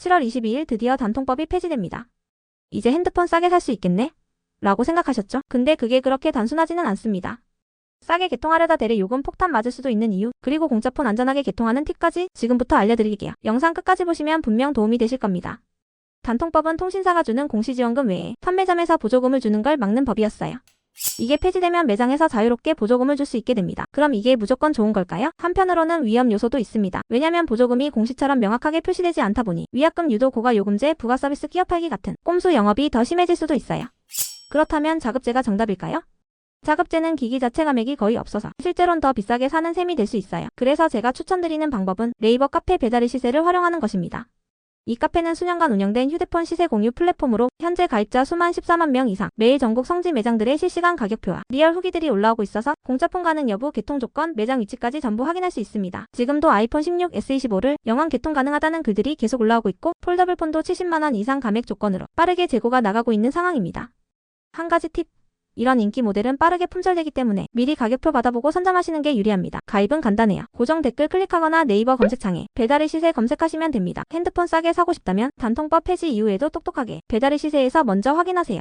7월 22일 드디어 단통법이 폐지됩니다. 이제 핸드폰 싸게 살 수 있겠네? 라고 생각하셨죠? 근데 그게 그렇게 단순하지는 않습니다. 싸게 개통하려다 대래 요금 폭탄 맞을 수도 있는 이유, 그리고 공짜폰 안전하게 개통하는 팁까지 지금부터 알려드릴게요. 영상 끝까지 보시면 분명 도움이 되실 겁니다. 단통법은 통신사가 주는 공시지원금 외에 판매점에서 보조금을 주는 걸 막는 법이었어요. 이게 폐지되면 매장에서 자유롭게 보조금을 줄 수 있게 됩니다. 그럼 이게 무조건 좋은 걸까요? 한편으로는 위험 요소도 있습니다. 왜냐면 보조금이 공시처럼 명확하게 표시되지 않다 보니 위약금 유도 고가 요금제 부가 서비스 끼어 팔기 같은 꼼수 영업이 더 심해질 수도 있어요. 그렇다면 자급제가 정답일까요? 자급제는 기기 자체 감액이 거의 없어서 실제론 더 비싸게 사는 셈이 될 수 있어요. 그래서 제가 추천드리는 방법은 네이버 카페 배달의 시세를 활용하는 것입니다. 이 카페는 수년간 운영된 휴대폰 시세 공유 플랫폼으로 현재 가입자 수만 14만 명 이상, 매일 전국 성지 매장들의 실시간 가격표와 리얼 후기들이 올라오고 있어서 공짜폰 가능 여부, 개통 조건, 매장 위치까지 전부 확인할 수 있습니다. 지금도 아이폰 16 S25를 영원 개통 가능하다는 글들이 계속 올라오고 있고 폴더블 폰도 70만 원 이상 감액 조건으로 빠르게 재고가 나가고 있는 상황입니다. 한 가지 팁. 이런 인기 모델은 빠르게 품절되기 때문에 미리 가격표 받아보고 선점하시는 게 유리합니다. 가입은 간단해요. 고정 댓글 클릭하거나 네이버 검색창에 배달의 시세 검색하시면 됩니다. 핸드폰 싸게 사고 싶다면 단통법 폐지 이후에도 똑똑하게 배달의 시세에서 먼저 확인하세요.